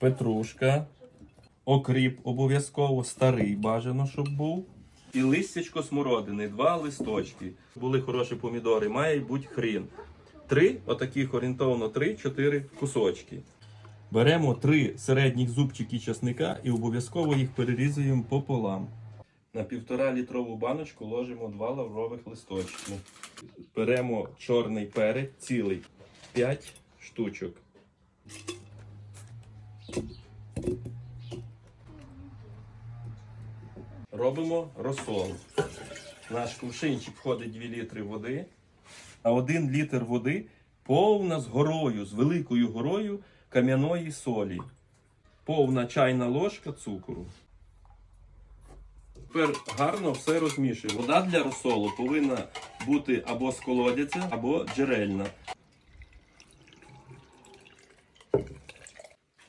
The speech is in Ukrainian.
петрушка, окріп обов'язково, старий бажано, щоб був. І листячко смородини, два листочки. Були хороші помідори, має бути хрін. Три, отаких орієнтовно 3-4 кусочки. Беремо три середніх зубчики часника і обов'язково їх перерізуємо пополам. На півтора літрову баночку ложимо два лаврових листочки. Беремо чорний перець цілий 5 штучок. Робимо розсол. Наш кувшинчик входить 2 літри води, а 1 літр води повна з горою, з великою горою кам'яної солі. Повна чайна ложка цукру. Тепер гарно все розмішуємо. Вода для розсолу повинна бути або з колодязя, або джерельна.